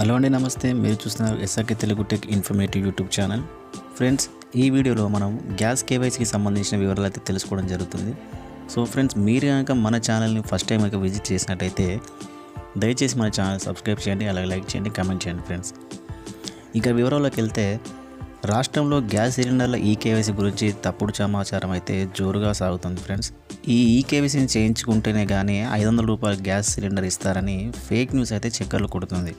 Hello అండి నమస్తే. మీరు చూస్తున్నారు SRK Telugu tech informative YouTube channel. Friends ఈ వీడియోలో మనం గ్యాస్ కేవైసీకి సంబంధించిన వివరాలు అయితే తెలుసుకోవడం జరుగుతుంది. సో ఫ్రెండ్స్ మీరు కనుక మన ఛానల్ని ఫస్ట్ టైం కనుక విజిట్ చేసినట్టయితే దయచేసి మన ఛానల్ సబ్స్క్రైబ్ చేయండి అలాగే లైక్ చేయండి కామెంట్ చేయండి ఫ్రెండ్స్. ఇక వివరాల్లోకి వెళ్తే రాష్ట్రంలో గ్యాస్ సిలిండర్ల ఈ కేవైసీ గురించి తప్పుడు సమాచారం అయితే జోరుగా సాగుతుంది ఫ్రెండ్స్. ఈ ఈ కేవైసీని చేయించుకుంటేనే కానీ ఐదు వందల రూపాయల గ్యాస్ సిలిండర్ ఇస్తారని ఫేక్ న్యూస్ అయితే చక్కర్లు కొడుతుంది.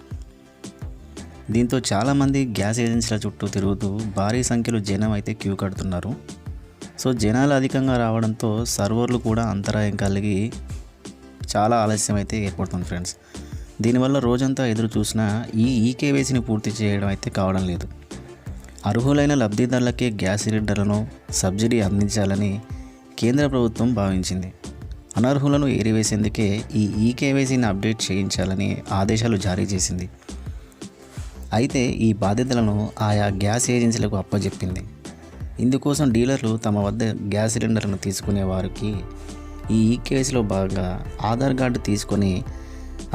దీంతో చాలామంది గ్యాస్ ఏజెన్సీల చుట్టూ తిరుగుతూ భారీ సంఖ్యలో జనం అయితే క్యూ కడుతున్నారు. సో జనాలు అధికంగా రావడంతో సర్వర్లు కూడా అంతరాయం కలిగి చాలా ఆలస్యం అయితే ఏర్పడుతుంది ఫ్రెండ్స్. దీనివల్ల రోజంతా ఎదురు చూసినా ఈ ఈకేవైసీని పూర్తి చేయడం అయితే కావడం లేదు. అర్హులైన లబ్ధిదారులకే గ్యాస్ సిలిండర్లను సబ్సిడీ అందించాలని కేంద్ర ప్రభుత్వం భావించింది. అనర్హులను ఏరివేసేందుకే ఈ ఈకేవైసీని అప్డేట్ చేయించాలని ఆదేశాలు జారీ చేసింది. అయితే ఈ బాధ్యతలను ఆయా గ్యాస్ ఏజెన్సీలకు అప్పజెప్పింది. ఇందుకోసం డీలర్లు తమ వద్ద గ్యాస్ సిలిండర్ను తీసుకునే వారికి ఈ ఈకేఎస్లో భాగంగా ఆధార్ కార్డు తీసుకొని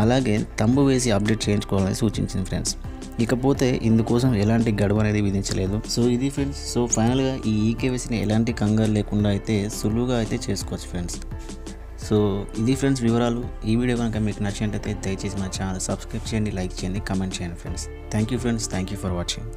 అలాగే తంబు వేసి అప్డేట్ చేయించుకోవాలని సూచించింది ఫ్రెండ్స్. ఇకపోతే ఇందుకోసం ఎలాంటి గడువు అనేది విధించలేదు. సో ఇది ఫ్రెండ్స్. సో ఫైనల్గా ఈ ఈకేవీసీని ఎలాంటి కంగారు లేకుండా అయితే సులువుగా అయితే చేసుకోవచ్చు ఫ్రెండ్స్. సో ఇది ఫ్రెండ్స్ వివరాలు. ఈ వీడియో కనుక మీకు నచ్చినట్టయితే దయచేసి మా ఛానల్ సబ్స్క్రైబ్ చేయండి లైక్ చేయండి కామెంట్ చేయండి friends. Thank you friends. Thank you for watching.